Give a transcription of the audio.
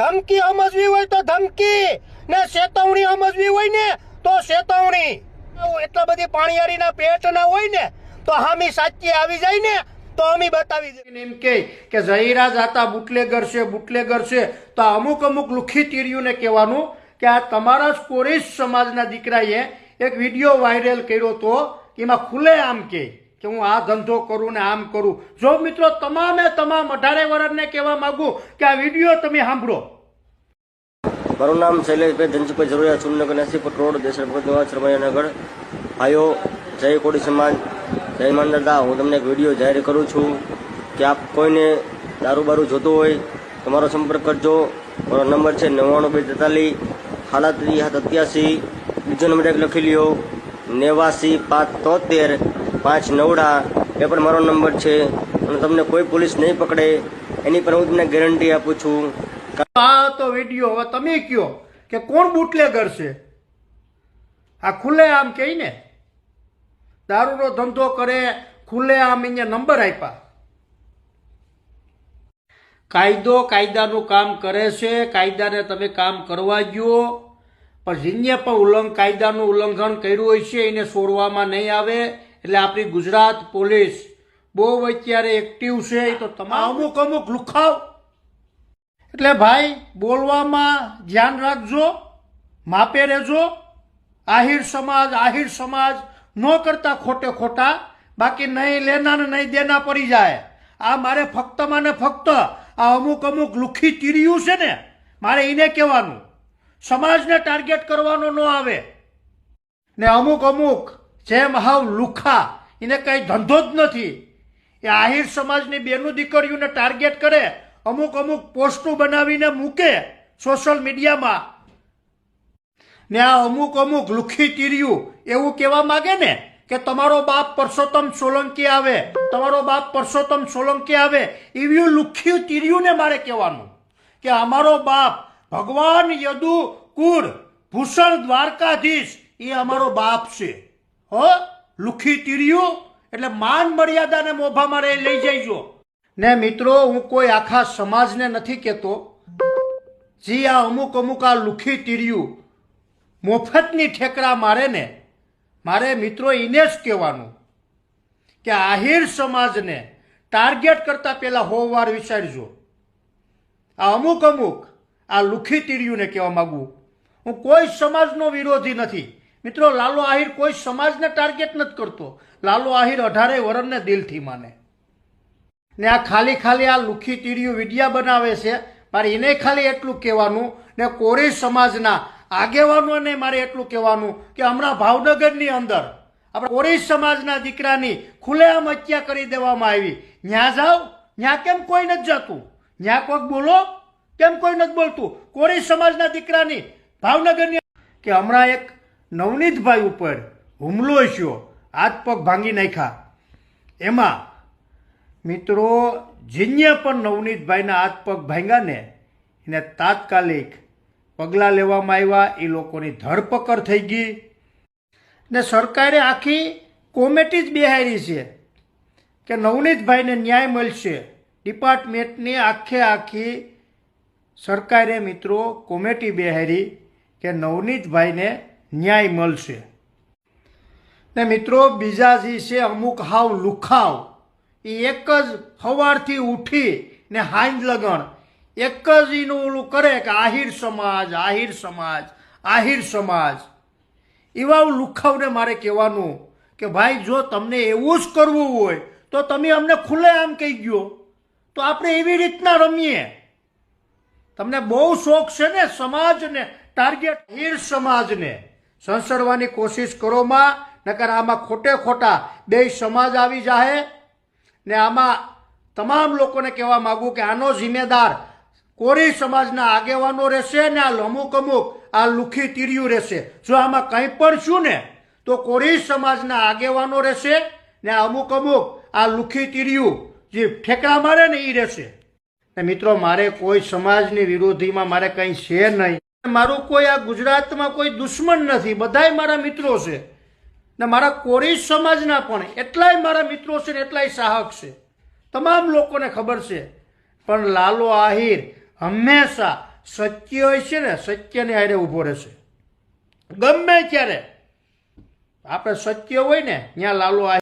ધમકી સમજવી હોય તો ધમકી. ને ચેતવણી સમજવી હોય ને તો ચેતવણી એટલા બધી પાણીયારીના પેટ ના હોય ને, તો હામી સાચી આવી જાય ને, તો અમે બતાવી દઈએ એમ કે કે જહીરા જાતા બુટલેગર છે બુટલેગર છે, તો અમુક અમુક લુખી તીર્યુંને કહેવાનું કે આ તમારા જ કોરીસ સમાજના દીકરાએ એક વીડિયો વાયરલ કર્યો તો એમાં ખુલે આમ કે. કે હું આ ધંધો કરું ને આમ કરું. જો મિત્રો તમામે તમામ અઢારે વર્ષને કહેવા માંગુ કે આ વીડિયો તમે સાંભળો. મારું નામ શૈલેષભાઈ ધનજીભાઈ જરૂરિયા સુમનગર નસીપટ રોડ, દેસર ભગત શર્માયાનગર ભાઈઓ, જય કોડી સમાજ. જય માનદા હું તમને એક વીડિયો જાહેર કરું છું કે આપ કોઈને દારૂ બારૂ જોતો હોય, તમારો સંપર્ક કરજો. મારો નંબર છે નવ્વાણું બે તેતાલીસ સાડત્રીસ સાત અત્યાસી બીજો નંબર એક લખી લ્યો, નેવાસી, પાંચ તોતેર. પાંચ નવડા, એ પણ મારો નંબર છે. અને તમને કોઈ પોલીસ નહીં પકડે, એની પર હું તમને ગેરંટી આપું છું. આ તો વીડિયો હવે તમે કયો કે કોણ બુટલેગર છે? આ ખુલ્લે આમ કહી ને? દારૂનો ધંધો કરે, ખુલ્લે આમ અહીંયા નંબર આપ્યા. કાયદો કાયદાનું કામ કરે છે, કાયદાને તમે કામ કરવા ગયો. પણ જેને પણ ઉલ્લંઘ કાયદાનું ઉલ્લંઘન કર્યું હોય છે, એને છોડવામાં નહીં આવે. એટલે આપણી ગુજરાત પોલીસ બહુ અત્યારે એક્ટિવ છે તો તમામ અમુક અમુક લુખાવ. એટલે ભાઈ બોલવામાં ધ્યાન રાખજો માપે રહેજો. આહિર સમાજ આહિર સમાજ ન કરતા ખોટે ખોટા બાકી નહીં લેના ને નહીં દેના પડી જાય. આ મારે ફક્ત માને ફક્ત આ અમુક અમુક લુખી તીર્યું છે ને મારે એને કહેવાનું. સમાજને ટાર્ગેટ કરવાનો ન આવે. ને અમુક અમુક જેમ હાવ લુખા, એને કઈ ધંધો જ નથી. એ આહિર સમાજની બેનું દીકરીઓને ટાર્ગેટ કરે, અમુક અમુક પોસ્ટો બનાવીને મૂકે સોશિયલ મીડિયામાં. ને આ અમુક અમુક લુખી તીર્યું એવું કહેવા માગે ને કે તમારો બાપ પરસોત્તમ સોલંકી આવે, તમારો બાપ પરસોત્તમ સોલંકી આવે, એવું લુખ્યું તીર્યુંને મારે કહેવાનું કે અમારો બાપ ભગવાન યદુ કુળ ભૂષણ દ્વારકાધીશ, એ અમારો બાપ છે. હો, લુખી તીર્યું એટલે માન મર્યાદાને મોભા મારે લઈ જઈજો ને મિત્રો, હું કોઈ આખા સમાજને નથી કહેતો. જે આ અમુક અમુક આ લુખી તીર્યું મોફતની ઠેકરા મારે ને. મારે મિત્રો એને જ કહેવાનું કે આહિર સમાજને ટાર્ગેટ કરતા પહેલા હોવાર વિચારજો. આ અમુક અમુક આ લુખી તીર્યુંને કહેવા માગું. હું કોઈ સમાજનો વિરોધી નથી. મિત્રો, લાલો આહિર કોઈ સમાજને ટાર્ગેટ નથી કરતો. લાલો આહિર અઢારે વરણને દિલથી માને. ને આ ખાલી ખાલી આ લુખી તીડિયું વિડિયા બનાવે છે. મારે એને ખાલી એટલું કહેવાનું ને કોરી સમાજના આગેવાનોને મારે એટલું કહેવાનું કે હમણાં ભાવનગરની અંદર આપણે કોરી સમાજના દીકરાની ખુલ્લેઆમ હત્યા કરી દેવામાં આવી. ન્યા જાઓ ન્યા કેમ કોઈ નથી જતું? ન્યા કોઈક બોલો? કેમ કોઈ નથી બોલતું? કોરી સમાજના દીકરાની ભાવનગરની કે હમણાં એક નવનીતભાઈ ઉપર હુમલો થયો, હાથ પગ ભાંગી નાખ્યા. એમાં મિત્રો જીન્યા પણ નવનીતભાઈના હાથ પગ ભાંગ્યા ને એને તાત્કાલિક પગલાં લેવામાં આવ્યા. એ લોકોની ધરપકડ થઈ ગઈ ને સરકારે આખી કોમેટી જ બેહારી છે કે નવનીતભાઈને ન્યાય મળશે. ડિપાર્ટમેન્ટની આખે આખી સરકારે મિત્રો કોમેટી બેહારી કે નવનીતભાઈને ન્યાય મળશે. ને મિત્રો, બીજા જે છે, અમુક હાવ લુખાવ. એ એક જ સવારથી ઉઠી ને હાંજ લગણ. એક જ એનું ઓલું કરે કે આહિર સમાજ આહિર સમાજ આહિર સમાજ. એવા લુખાવને મારે કહેવાનું કે ભાઈ, જો તમને એવું જ કરવું હોય, તો તમે અમને ખુલ્લે આમ કહી ગયો તો આપણે એવી રીતના રમીએ. તમને બહુ શોખ છે ને સમાજને ટાર્ગેટ હીર સમાજને. સંસરવાની કોશિશ કરોમાં, નકર આમાં ખોટે ખોટા બે સમાજ આવી જાહે. ને આમાં તમામ લોકોને કહેવા માંગુ કે આનો જિમ્મેદાર કોરી સમાજના આગેવાનો રહેશે ને આ અમુક અમુક, આ લુખી તીર્યું રહેશે. જો આમાં કંઈ પણ છું ને, તો કોરી સમાજના આગેવાનો રહેશે ને અમુક અમુક, આ લુખી તીર્યું જે ઠેકડા મારે ને એ રહેશે. મિત્રો, મારે કોઈ સમાજની વિરોધીમાં મારે કંઈ છે નહીં. મારું કોઈ આ ગુજરાતમાં કોઈ દુશ્મન નથી. બધાય મારા મિત્રો છે. ને મારા કોરી સમાજના પણ એટલાય મારા મિત્રો છે ને એટલાય સાહક છે. તમામ લોકોને ખબર છે. પણ લાલો આહિર હંમેશા સત્ય હોય છે ને સત્યને આડે ઊભો રહેશે ગમે ત્યારે આપણે સત્ય હોય ને, ત્યાં લાલો આ